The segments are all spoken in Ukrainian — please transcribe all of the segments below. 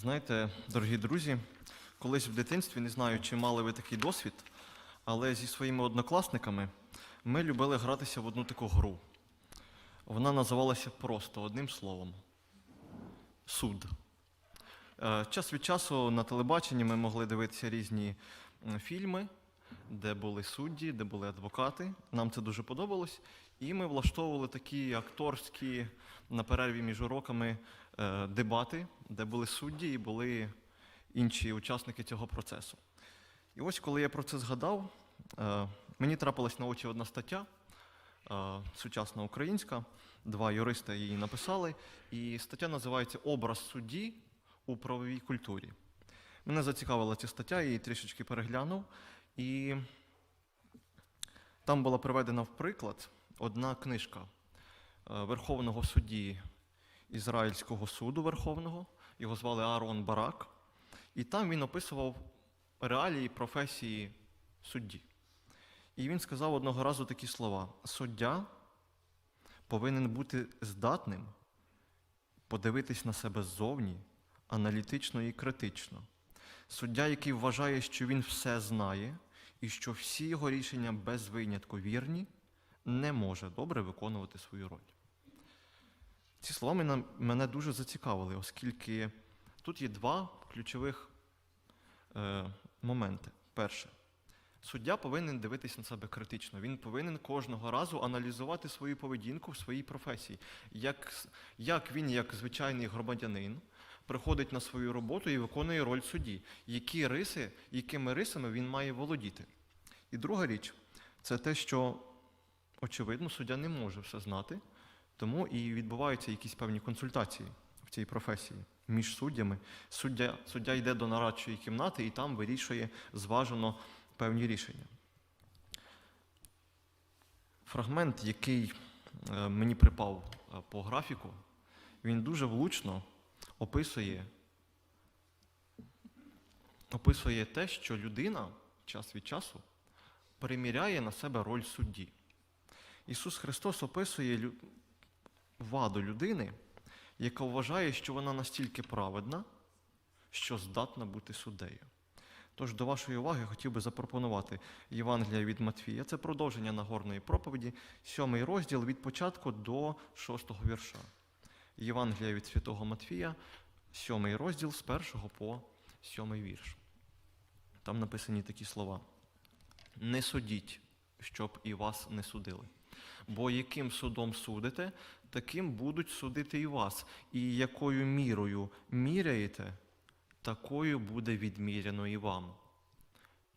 Знаєте, дорогі друзі, колись в дитинстві, не знаю, чи мали ви такий досвід, але зі своїми однокласниками ми любили гратися в одну таку гру. Вона називалася просто одним словом суд. Е, Час від часу на телебаченні ми могли дивитися різні фільми, де були судді, де були адвокати. Нам це дуже подобалось. І ми влаштовували такі акторські на перерві між уроками дебати, де були судді і були інші учасники цього процесу. І ось коли я про це згадав, е, мені трапилась на очі одна стаття, е, сучасна українська, два юриста її написали, і стаття називається Образ судді у правовій культурі. Мене зацікавила ця стаття, я її трішечки переглянув. І там була приведена в приклад одна книжка е, Верховного судді Ізраїльського суду Верховного, його звали Аарон Барак. І там він описував реалії професії судді. І він сказав одного разу такі слова: суддя повинен бути здатним подивитись на себе ззовні, аналітично і критично. Суддя, який вважає, що він все знає, і що всі його рішення без винятку вірні, не може добре виконувати свою роль. Ці слова мене, дуже зацікавили, оскільки тут є два ключових е, моменти. Перше, суддя повинен дивитись на себе критично. Він повинен кожного разу аналізувати свою поведінку в своїй професії. Як, як він, як звичайний громадянин, приходить на свою роботу і виконує роль судді, які риси, якими рисами він має володіти. І друга річ це те, що, очевидно, суддя не може все знати, тому і відбуваються якісь певні консультації в цій професії між суддями. Суддя, суддя йде до нарадчої кімнати і там вирішує зважено певні рішення. Фрагмент, який е, мені припав е, по графіку, він дуже влучно описує, описує те, що людина час від часу приміряє на себе роль судді. Ісус Христос описує ваду людини, яка вважає, що вона настільки праведна, що здатна бути суддею. Тож до вашої уваги хотів би запропонувати Євангелія від Матфія. Це продовження Нагорної проповіді, сьомий розділ від початку до шостого вірша. Євангелія від святого Матфія, сьомий розділ з першого по сьомий вірш. Там написані такі слова: Не судіть, щоб і вас не судили. Бо яким судом судите, таким будуть судити і вас, і якою мірою міряєте, такою буде відміряно і вам.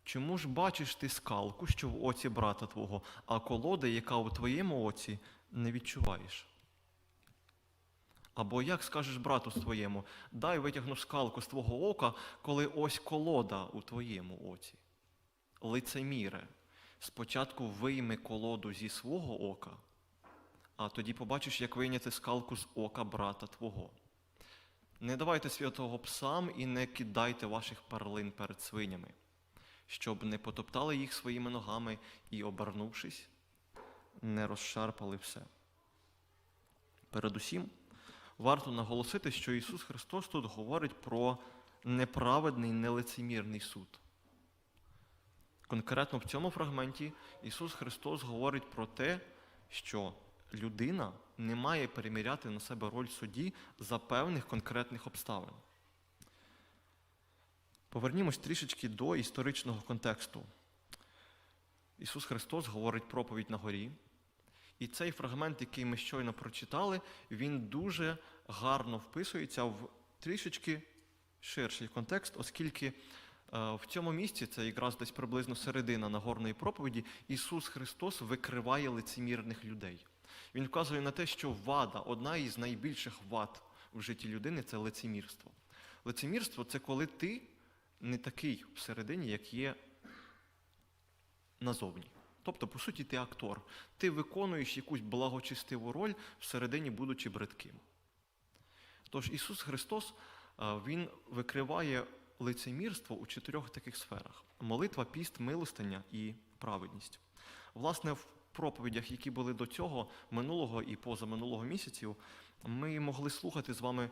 Чому ж бачиш ти скалку, що в оці брата твого, а колода, яка у твоєму оці, не відчуваєш? Або як скажеш брату своєму, дай витягну скалку з твого ока, коли ось колода у твоєму оці. Лицеміре, спочатку вийми колоду зі свого ока, а тоді побачиш, як вийняти скалку з ока брата твого. Не давайте святого псам і не кидайте ваших перлин перед свинями, щоб не потоптали їх своїми ногами і, обернувшись, не розшарпали все. Передусім, варто наголосити, що Ісус Христос тут говорить про неправедний, нелицемірний суд. Конкретно в цьому фрагменті Ісус Христос говорить про те, що людина не має переміряти на себе роль судді за певних конкретних обставин. Повернімось трішечки до історичного контексту. Ісус Христос говорить проповідь на горі, і цей фрагмент, який ми щойно прочитали, він дуже гарно вписується в трішечки ширший контекст, оскільки в цьому місці, це якраз десь приблизно середина Нагорної проповіді, Ісус Христос викриває лицемірних людей. Він вказує на те, що вада, одна із найбільших вад в житті людини це лицемірство. Лицемірство це коли ти не такий всередині, як є назовні. Тобто, по суті, ти актор. Ти виконуєш якусь благочестиву роль всередині, будучи бридким. Тож Ісус Христос Він викриває лицемірство у чотирьох таких сферах: молитва, піст, милостиня і праведність. Власне, в проповідях, які були до цього, минулого і позаминулого місяців, ми могли слухати з вами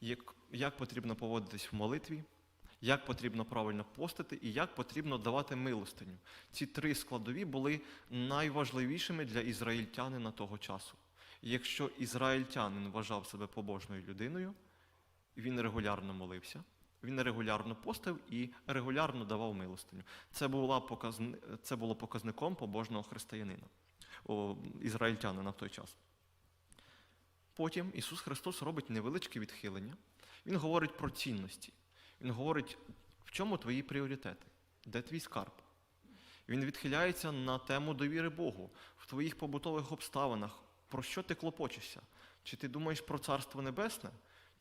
як, як потрібно поводитись в молитві, як потрібно правильно постити і як потрібно давати милостиню. Ці три складові були найважливішими для ізраїльтянина того часу. Якщо ізраїльтянин вважав себе побожною людиною, він регулярно молився, він регулярно постив і регулярно давав милостиню. Це, була показни... це було показником побожного християнина, о, ізраїльтянина в той час. Потім Ісус Христос робить невеличке відхилення. Він говорить про цінності. Він говорить, в чому твої пріоритети, де твій скарб. Він відхиляється на тему довіри Богу в твоїх побутових обставинах, про що ти клопочешся? Чи ти думаєш про Царство Небесне,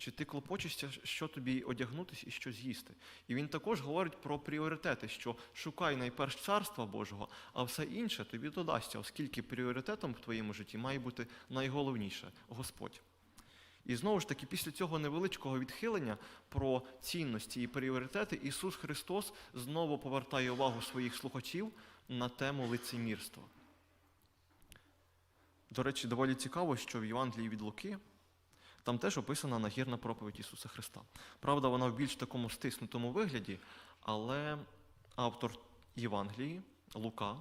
чи ти клопочешся, що тобі одягнутися і що з'їсти? І він також говорить про пріоритети, що шукай найперш царства Божого, а все інше тобі додасться, оскільки пріоритетом в твоєму житті має бути найголовніше Господь. І знову ж таки, після цього невеличкого відхилення про цінності і пріоритети, Ісус Христос знову повертає увагу своїх слухачів на тему лицемірства. До речі, доволі цікаво, що в Євангелії від Луки там теж описана нагірна проповідь Ісуса Христа. Правда, вона в більш такому стиснутому вигляді, але автор Євангелії, Лука,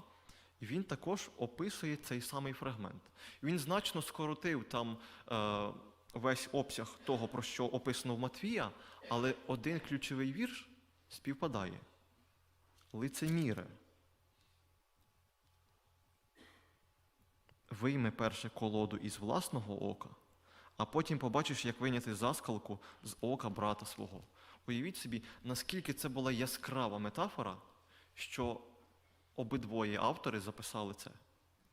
він також описує цей самий фрагмент. Він значно скоротив там е, весь обсяг того, про що описано в Матвія, але один ключовий вірш співпадає. Лицеміре. Вийми перше колоду із власного ока, а потім побачиш, як виняти заскалку з ока брата свого. Уявіть собі, наскільки це була яскрава метафора, що обидвоє автори записали це.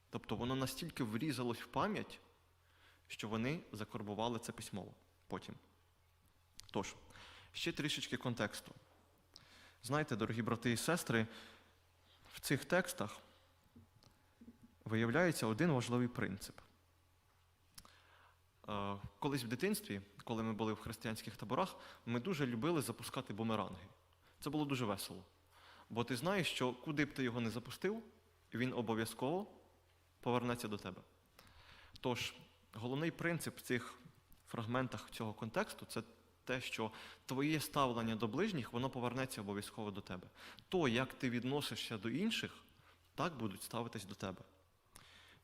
Тобто воно настільки врізалось в пам'ять, що вони закорбували це письмово потім. Тож, ще трішечки контексту. Знаєте, дорогі брати і сестри, в цих текстах виявляється один важливий принцип. Колись в дитинстві, коли ми були в християнських таборах, ми дуже любили запускати бумеранги. Це було дуже весело. Бо ти знаєш, що куди б ти його не запустив, він обов'язково повернеться до тебе. Тож, головний принцип в цих фрагментах цього контексту це те, що твоє ставлення до ближніх, воно повернеться обов'язково до тебе. То, як ти відносишся до інших, так будуть ставитись до тебе.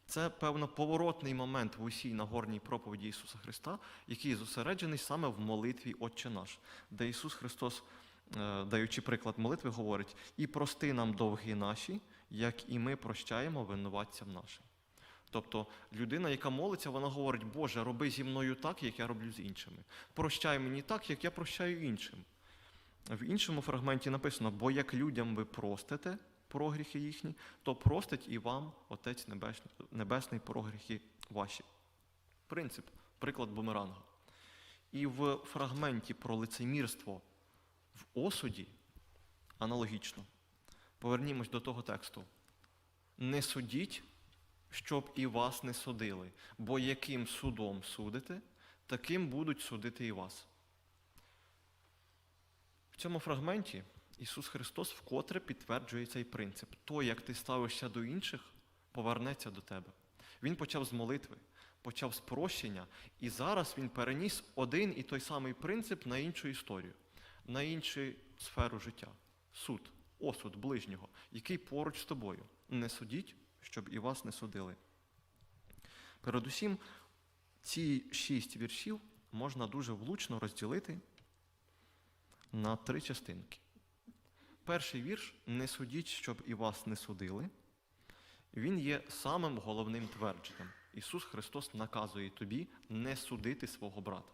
Це, певно, поворотний момент в усій нагорній проповіді Ісуса Христа, який зосереджений саме в молитві Отче наш, де Ісус Христос, е, даючи приклад молитви, говорить: і прости нам довги наші, як і ми прощаємо винуватцям нашим. Тобто людина, яка молиться, вона говорить, Боже, роби зі мною так, як я роблю з іншими. Прощай мені так, як я прощаю іншим. В іншому фрагменті написано: бо як людям ви простите прогріхи їхні, то простить і вам Отець Небесний, Небесний прогріхи ваші. Принцип, приклад бумеранга. І в фрагменті про лицемірство в осуді аналогічно. Повернімось до того тексту. Не судіть, щоб і вас не судили, бо яким судом судите, таким будуть судити і вас. В цьому фрагменті Ісус Христос вкотре підтверджує цей принцип. То, як ти ставишся до інших, повернеться до тебе. Він почав з молитви, почав з прощення, і зараз він переніс один і той самий принцип на іншу історію, на іншу сферу життя. Суд, осуд ближнього, який поруч з тобою. Не судіть, щоб і вас не судили. Передусім, ці шість віршів можна дуже влучно розділити на три частинки. Перший вірш не судіть, щоб і вас не судили. Він є самим головним твердженням. Ісус Христос наказує тобі не судити свого брата.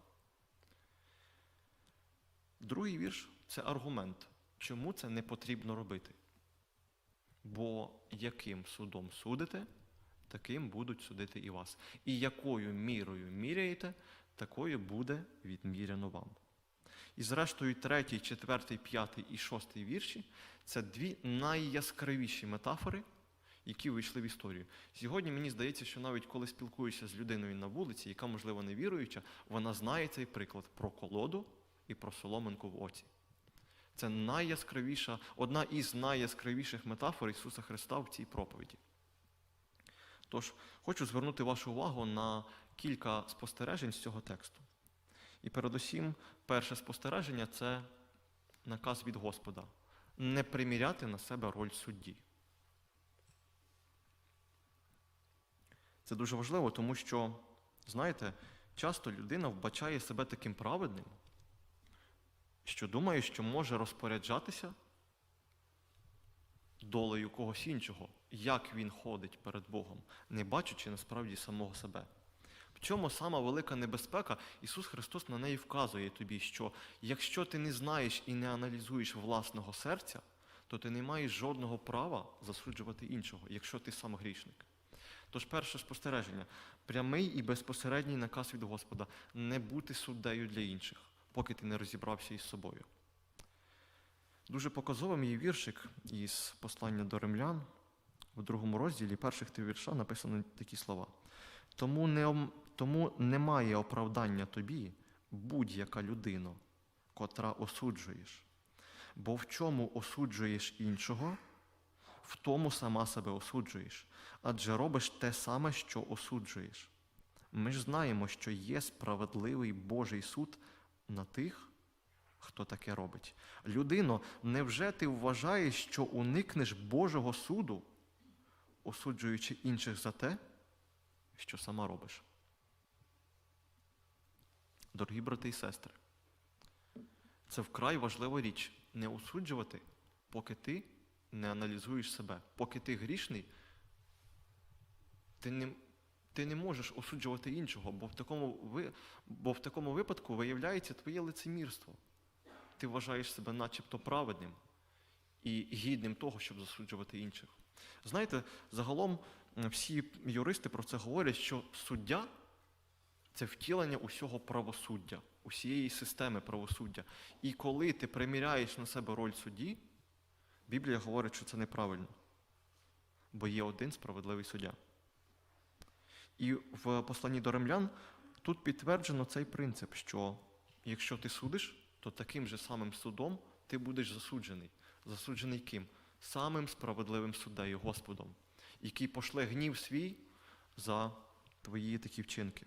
Другий вірш це аргумент, чому це не потрібно робити. Бо яким судом судите, таким будуть судити і вас. І якою мірою міряєте, такою буде відміряно вам. І зрештою, третій, четвертий, п'ятий і шостий вірші це дві найяскравіші метафори, які вийшли в історію. Сьогодні мені здається, що навіть коли спілкуюся з людиною на вулиці, яка, можливо, не віруюча, вона знає цей приклад про колоду і про соломинку в оці. Це найяскравіша, одна із найяскравіших метафор Ісуса Христа в цій проповіді. Тож, хочу звернути вашу увагу на кілька спостережень з цього тексту. І передусім, перше спостереження це наказ від Господа не приміряти на себе роль судді. Це дуже важливо, тому що, знаєте, часто людина вбачає себе таким праведним, що думає, що може розпоряджатися долею когось іншого, як він ходить перед Богом, не бачачи насправді самого себе. В цьому сама велика небезпека, Ісус Христос на неї вказує тобі, що якщо ти не знаєш і не аналізуєш власного серця, то ти не маєш жодного права засуджувати іншого, якщо ти сам грішник. Тож перше спостереження прямий і безпосередній наказ від Господа не бути суддею для інших, поки ти не розібрався із собою. Дуже показовим є віршик із послання до римлян в другому розділі перших три вірша написано такі слова. Тому, не, тому немає оправдання тобі, будь-яка людина, котра осуджуєш. Бо в чому осуджуєш іншого, в тому сама себе осуджуєш, адже робиш те саме, що осуджуєш. Ми ж знаємо, що є справедливий Божий суд на тих, хто таке робить. Людино, невже ти вважаєш, що уникнеш Божого суду, осуджуючи інших за те, що сама робиш? Дорогі брати і сестри, це вкрай важлива річ не осуджувати, поки ти не аналізуєш себе. Поки ти грішний, ти не, ти не можеш осуджувати іншого, бо в, такому, бо в такому випадку виявляється твоє лицемірство. Ти вважаєш себе начебто праведним і гідним того, щоб засуджувати інших. Знаєте, загалом всі юристи про це говорять, що суддя це втілення усього правосуддя, усієї системи правосуддя. І коли ти приміряєш на себе роль судді, Біблія говорить, що це неправильно. Бо є один справедливий суддя. І в посланні до римлян тут підтверджено цей принцип, що якщо ти судиш, то таким же самим судом ти будеш засуджений. Засуджений ким? Самим справедливим суддею, Господом, який пошле гнів свій за твої такі вчинки.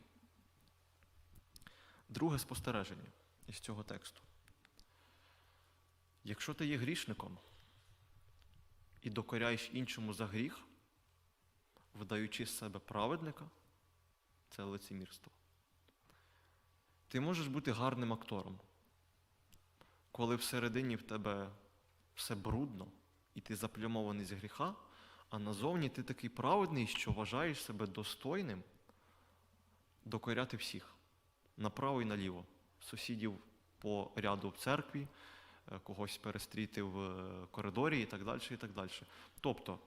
Друге спостереження із цього тексту. Якщо ти є грішником і докоряєш іншому за гріх, вдаючи з себе праведника, це лицемірство. Ти можеш бути гарним актором, коли всередині в тебе все брудно, і ти заплямований з гріха, а назовні ти такий праведний, що вважаєш себе достойним докоряти всіх направо і наліво. Сусідів по ряду в церкві, е, когось перестріти в коридорі і так далі. і так далі. Тобто,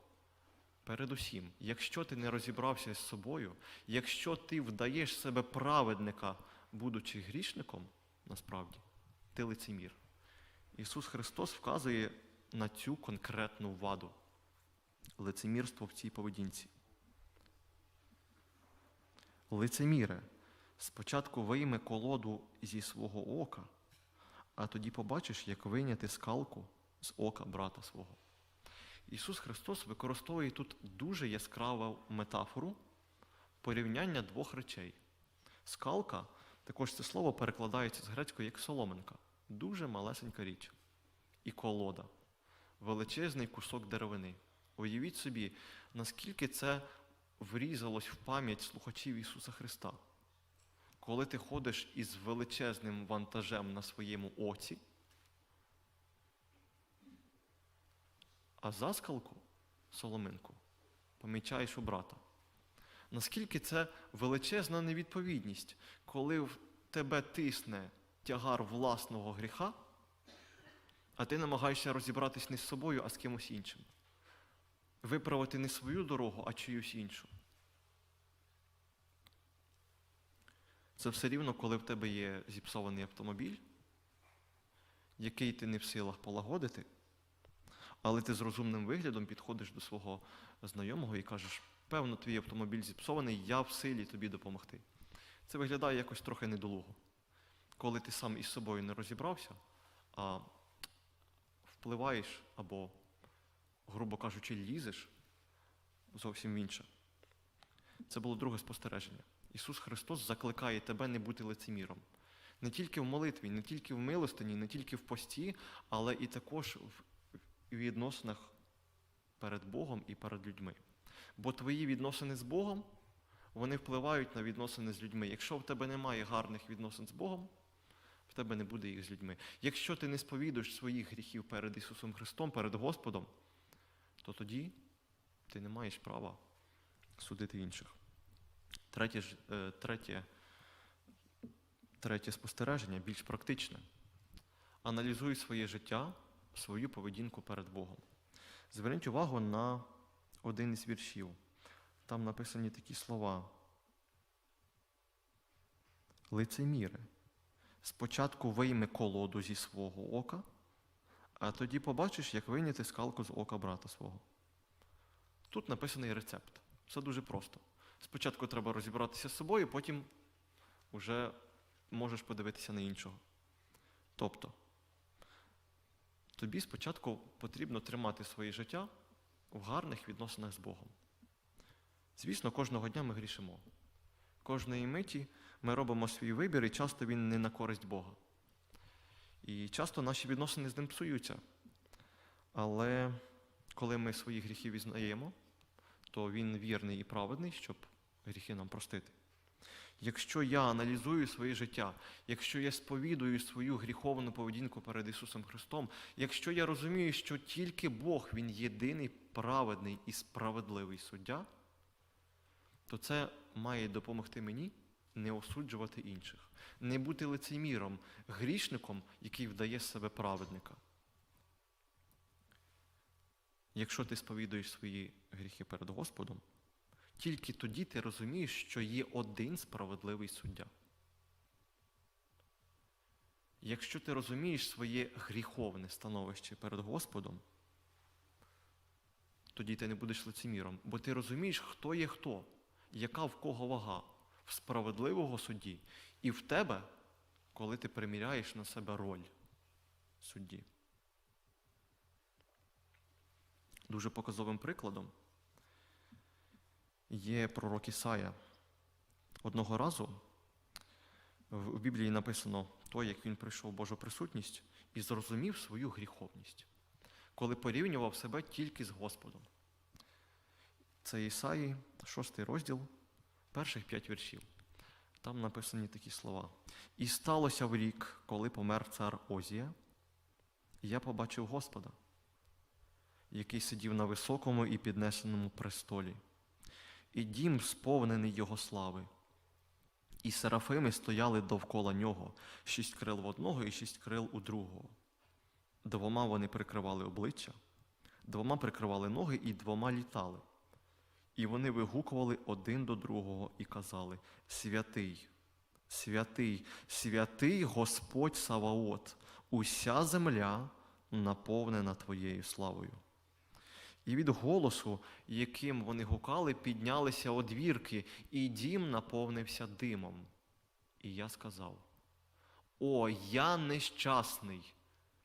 передусім, якщо ти не розібрався з собою, якщо ти вдаєш себе праведника, будучи грішником, насправді, ти лицемір. Ісус Христос вказує на цю конкретну ваду лицемірство в цій поведінці. Лицеміре, спочатку вийме колоду зі свого ока, а тоді побачиш, як вийняти скалку з ока брата свого. Ісус Христос використовує тут дуже яскраву метафору порівняння двох речей. Скалка, також це слово перекладається з грецької як соломинка, дуже малесенька річ. І колода, величезний кусок деревини. Уявіть собі, наскільки це врізалось в пам'ять слухачів Ісуса Христа. Коли ти ходиш із величезним вантажем на своєму оці, а заскалку, соломинку, помічаєш у брата. Наскільки це величезна невідповідність, коли в тебе тисне тягар власного гріха, а ти намагаєшся розібратись не з собою, а з кимось іншим. Виправити не свою дорогу, а чиюсь іншу. Це все рівно, коли в тебе є зіпсований автомобіль, який ти не в силах полагодити, але ти з розумним виглядом підходиш до свого знайомого і кажеш, певно, твій автомобіль зіпсований, я в силі тобі допомогти. Це виглядає якось трохи недолуго. Коли ти сам із собою не розібрався, а впливаєш або, грубо кажучи, лізеш зовсім інше. Це було друге спостереження. Ісус Христос закликає тебе не бути лицеміром. Не тільки в молитві, не тільки в милостині, не тільки в пості, але і також в відносинах перед Богом і перед людьми. Бо твої відносини з Богом, вони впливають на відносини з людьми. Якщо в тебе немає гарних відносин з Богом, в тебе не буде їх з людьми. Якщо ти не сповідуєш своїх гріхів перед Ісусом Христом, перед Господом, то тоді ти не маєш права судити інших. Третє, е, третє, третє спостереження більш практичне. Аналізуй своє життя, свою поведінку перед Богом. Зверніть увагу на один із віршів. Там написані такі слова. Лицеміри. Спочатку вийми колоду зі свого ока, а тоді побачиш, як вийняти скалку з ока брата свого. Тут написаний рецепт. Все дуже просто. Спочатку треба розібратися з собою, потім вже можеш подивитися на іншого. Тобто, тобі спочатку потрібно тримати своє життя в гарних відносинах з Богом. Звісно, кожного дня ми грішимо. Кожної миті ми робимо свій вибір, і часто він не на користь Бога. І часто наші відносини з ним псуються. Але коли ми свої гріхи візнаємо, то він вірний і праведний, щоб гріхи нам простити. Якщо я аналізую своє життя, якщо я сповідую свою гріховну поведінку перед Ісусом Христом, якщо я розумію, що тільки Бог Він єдиний праведний і справедливий суддя, то це має допомогти мені не осуджувати інших, не бути лицеміром, грішником, який вдає себе праведника. Якщо ти сповідуєш свої гріхи перед Господом, тільки тоді ти розумієш, що є один справедливий суддя. Якщо ти розумієш своє гріховне становище перед Господом, тоді ти не будеш лицеміром, бо ти розумієш, хто є хто, яка в кого вага в справедливого судді, і в тебе, коли ти приміряєш на себе роль судді. Дуже показовим прикладом є пророк Ісая. Одного разу в Біблії написано той, як він прийшов в Божу присутність і зрозумів свою гріховність, коли порівнював себе тільки з Господом. Це Ісаї, 6 розділ, перших п'ять віршів. Там написані такі слова. І сталося в рік, коли помер цар Озія, я побачив Господа, який сидів на високому і піднесеному престолі, і дім сповнений Його слави. І серафими стояли довкола нього, шість крил в одного і шість крил у другого. Двома вони прикривали обличчя, двома прикривали ноги і двома літали. І вони вигукували один до другого і казали: Святий, святий, святий Господь Саваот, уся земля наповнена Твоєю славою. І від голосу, яким вони гукали, піднялися одвірки, і дім наповнився димом. І я сказав: О, я нещасний,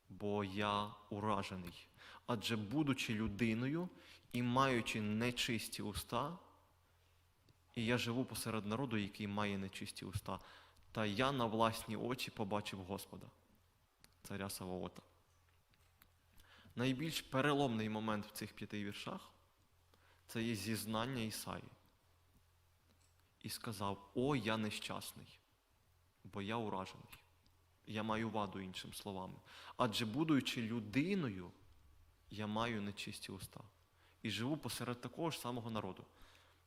бо я уражений. Адже, будучи людиною і маючи нечисті уста, і я живу посеред народу, який має нечисті уста, та я на власні очі побачив Господа, царя Саваота. Найбільш переломний момент в цих п'яти віршах це є зізнання Ісаї. І сказав: О, я нещасний, бо я уражений. Я маю ваду, іншими словами. Адже, будучи людиною, я маю нечисті уста. І живу посеред такого ж самого народу.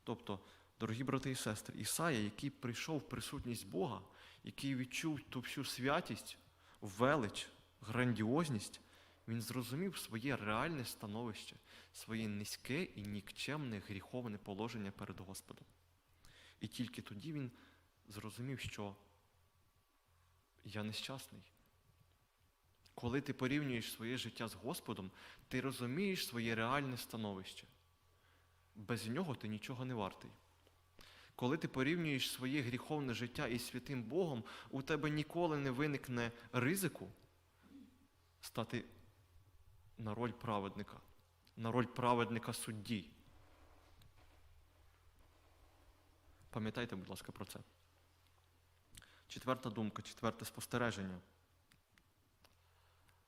Тобто, дорогі брати і сестри, Ісая, який прийшов в присутність Бога, який відчув ту всю святість, велич, грандіозність, він зрозумів своє реальне становище, своє низьке і нікчемне гріховне положення перед Господом. І тільки тоді він зрозумів, що я нещасний. Коли ти порівнюєш своє життя з Господом, ти розумієш своє реальне становище. Без нього ти нічого не вартий. Коли ти порівнюєш своє гріховне життя із святим Богом, у тебе ніколи не виникне ризику стати на роль праведника, на роль праведника судді. Пам'ятайте, будь ласка, про це. Четверта думка, четверте спостереження.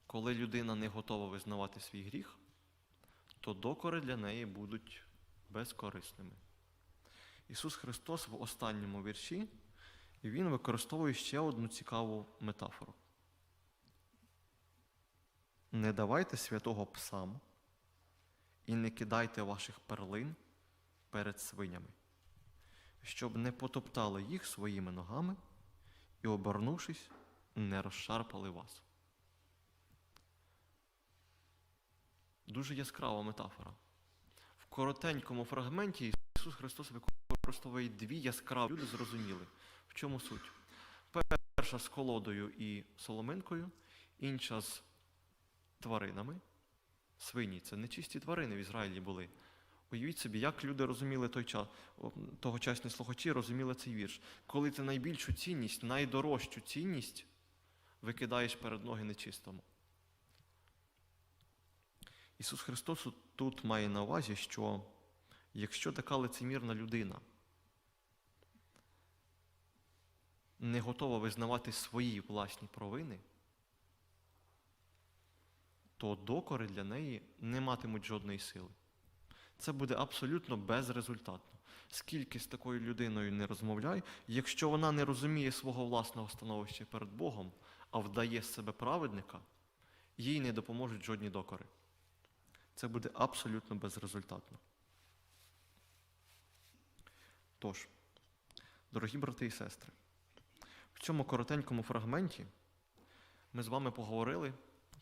Коли людина не готова визнавати свій гріх, то докори для неї будуть безкорисними. Ісус Христос в останньому вірші, Він використовує ще одну цікаву метафору. Не давайте святого псам і не кидайте ваших перлин перед свинями, щоб не потоптали їх своїми ногами і, обернувшись, не розшарпали вас. Дуже яскрава метафора. В коротенькому фрагменті Ісус Христос використовує дві яскраві. Люди зрозуміли, в чому суть. Перша з колодою і соломинкою, інша з тваринами. Свині це нечисті тварини в Ізраїлі були. Уявіть собі, як люди розуміли той час, тогочасні слухачі розуміли цей вірш. Коли ти найбільшу цінність, найдорожчу цінність викидаєш перед ноги нечистому. Ісус Христос тут має на увазі, що якщо така лицемірна людина не готова визнавати свої власні провини, то докори для неї не матимуть жодної сили. Це буде абсолютно безрезультатно. Скільки з такою людиною не розмовляй, якщо вона не розуміє свого власного становища перед Богом, а вдає з себе праведника, їй не допоможуть жодні докори. Це буде абсолютно безрезультатно. Тож, дорогі брати і сестри, в цьому коротенькому фрагменті ми з вами поговорили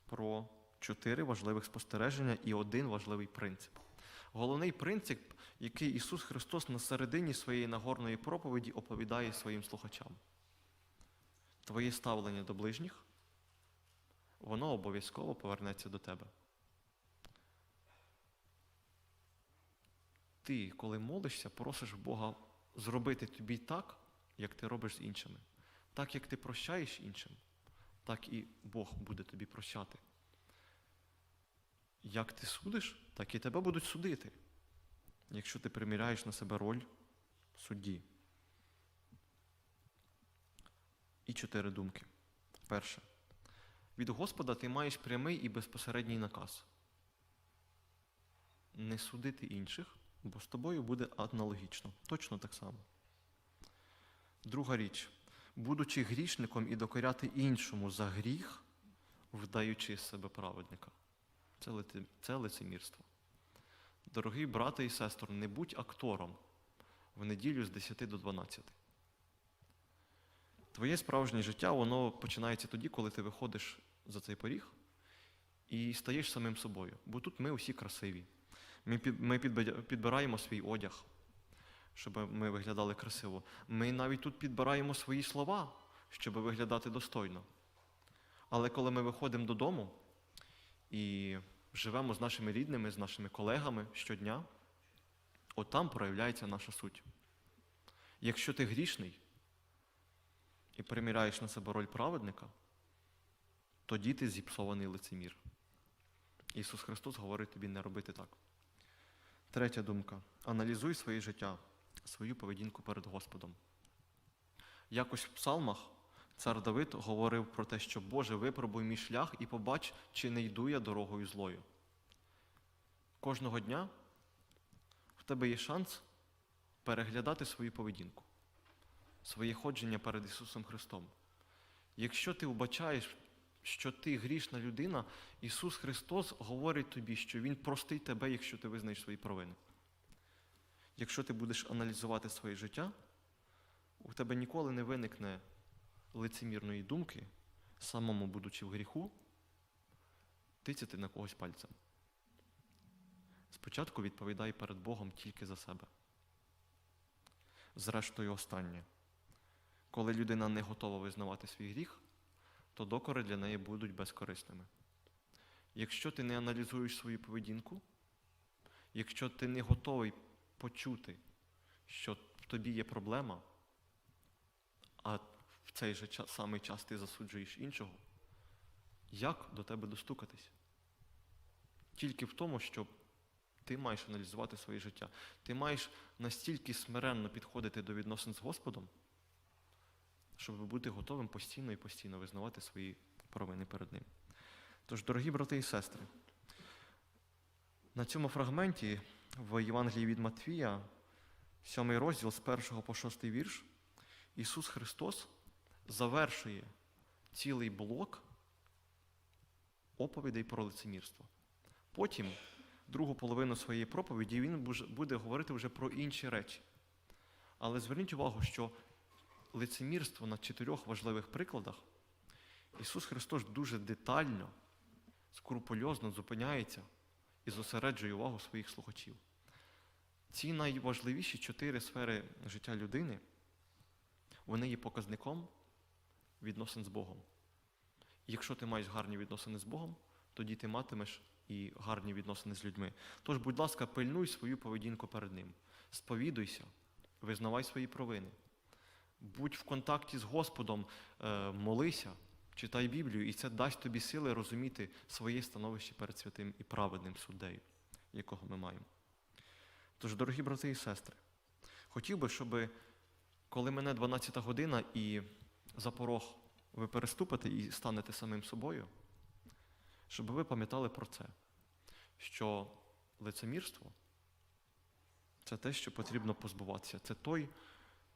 про чотири важливих спостереження і один важливий принцип. Головний принцип, який Ісус Христос на середині своєї нагорної проповіді оповідає своїм слухачам. Твоє ставлення до ближніх, воно обов'язково повернеться до тебе. Ти, коли молишся, просиш Бога зробити тобі так, як ти робиш з іншими. Так, як ти прощаєш іншим, так і Бог буде тобі прощати. Як ти судиш, так і тебе будуть судити, якщо ти приміряєш на себе роль судді. І чотири думки. Перше. Від Господа ти маєш прямий і безпосередній наказ. Не судити інших, бо з тобою буде аналогічно. Точно так само. Друга річ. Будучи грішником і докоряти іншому за гріх, вдаючи з себе праведника. Це, це лицемірство. Дорогі брати і сестри, не будь актором в неділю з 10 до 12. Твоє справжнє життя, воно починається тоді, коли ти виходиш за цей поріг і стаєш самим собою. Бо тут ми усі красиві. Ми, підбираємо свій одяг, щоб ми виглядали красиво. Ми навіть тут підбираємо свої слова, щоб виглядати достойно. Але коли ми виходимо додому і живемо з нашими рідними, з нашими колегами щодня, от там проявляється наша суть. Якщо ти грішний і приміряєш на себе роль праведника, тоді ти зіпсований лицемір. Ісус Христос говорить тобі не робити так. Третя думка. Аналізуй своє життя, свою поведінку перед Господом. Якось в псалмах цар Давид говорив про те, що Боже, випробуй мій шлях і побач, чи не йду я дорогою злою. Кожного дня в тебе є шанс переглядати свою поведінку, своє ходження перед Ісусом Христом. Якщо ти вбачаєш, що ти грішна людина, Ісус Христос говорить тобі, що Він простить тебе, якщо ти визнаєш свої провини. Якщо ти будеш аналізувати своє життя, у тебе ніколи не виникне лицемірної думки, самому будучи в гріху, тицяти на когось пальцем. Спочатку відповідай перед Богом тільки за себе. Зрештою, останнє. Коли людина не готова визнавати свій гріх, то докори для неї будуть безкорисними. Якщо ти не аналізуєш свою поведінку, якщо ти не готовий почути, що в тобі є проблема, цей же час, самий час ти засуджуєш іншого, як до тебе достукатись? Тільки в тому, що ти маєш аналізувати своє життя. Ти маєш настільки смиренно підходити до відносин з Господом, щоб бути готовим постійно і постійно визнавати свої провини перед ним. Тож, дорогі брати і сестри, на цьому фрагменті в Євангелії від Матвія, сьомий розділ з 1 по 6 вірш, Ісус Христос завершує цілий блок оповідей про лицемірство. Потім, другу половину своєї проповіді, він буде говорити вже про інші речі. Але зверніть увагу, що лицемірство на чотирьох важливих прикладах Ісус Христос дуже детально, скрупульозно зупиняється і зосереджує увагу своїх слухачів. Ці найважливіші чотири сфери життя людини, вони є показником відносин з Богом. Якщо ти маєш гарні відносини з Богом, тоді ти матимеш і гарні відносини з людьми. Тож, будь ласка, пильнуй свою поведінку перед Ним. Сповідуйся, визнавай свої провини. Будь в контакті з Господом, е, молися, читай Біблію, і це дасть тобі сили розуміти своє становище перед святим і праведним суддею, якого ми маємо. Тож, дорогі брати і сестри, хотів би, щоб коли мене 12 година і за порог ви переступите і станете самим собою, щоб ви пам'ятали про це, що лицемірство це те, що потрібно позбуватися. Це той,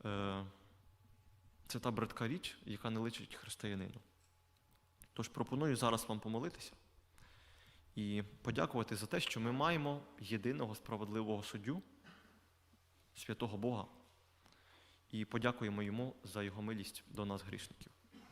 е, це та бридка річ, яка не личить християнину. Тож пропоную зараз вам помолитися і подякувати за те, що ми маємо єдиного справедливого суддю, святого Бога, і подякуємо йому за його милість до нас, грішників.